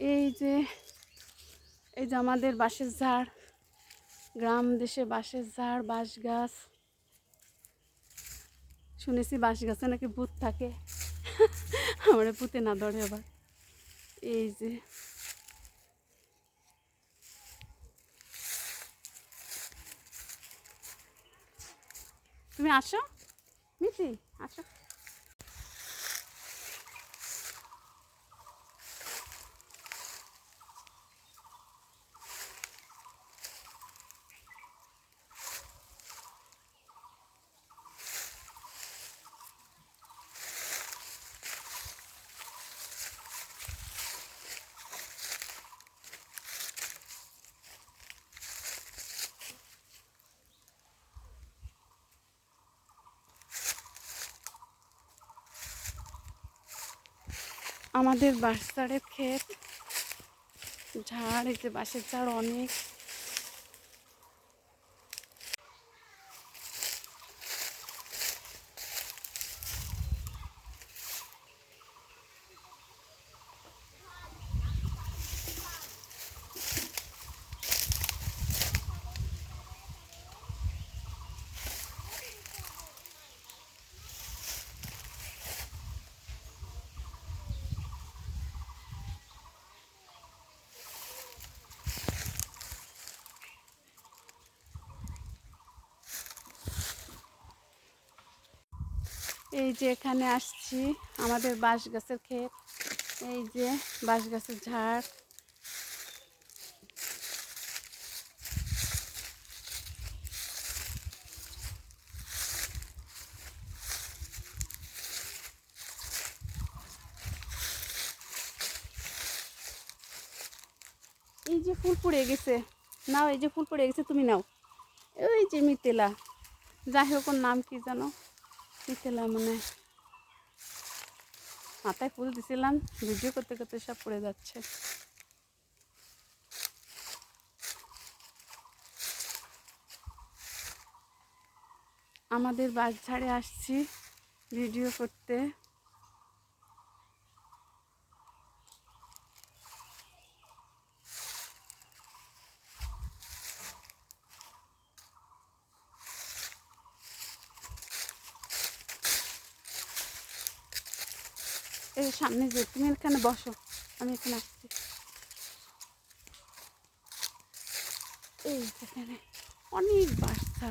এই যে এই যে আমাদের বাঁশের ঝাড়, গ্রাম দেশে বাঁশের ঝাড়, বাঁশ গাছ। শুনেছি বাঁশ গাছে নাকি ভূত থাকে। আমরা ভূতে না ধরে আবার। এই যে। তুমি আসো? মিঠি আসো। আমাদের বাঁশঝাড়ের ক্ষেত ঝাড় এই যে বাঁশের ঝাড় অনেক এই যে এখানে আসছি, আমাদের বাঁশ গাছের ক্ষেত। এই যে বাঁশ গাছের ঝাড়। এই যে ফুল পড়ে গেছে। নাও, এই যে ফুল পড়ে গেছে, তুমি নাও। ওই যে মিতেলা যাই হোক নাম কি জানো? মিতেলা মানে। মাথায় ফুল দিছিলাম, ভিডিও করতে করতে সব পড়ে যাচ্ছে। আমাদের বাস ঝাড়ে আসছি ভিডিও করতে। এই সামনে যে তুমি এখানে বসো আমি এখানে আসছি। এই যেখানে অনেক বাচ্চা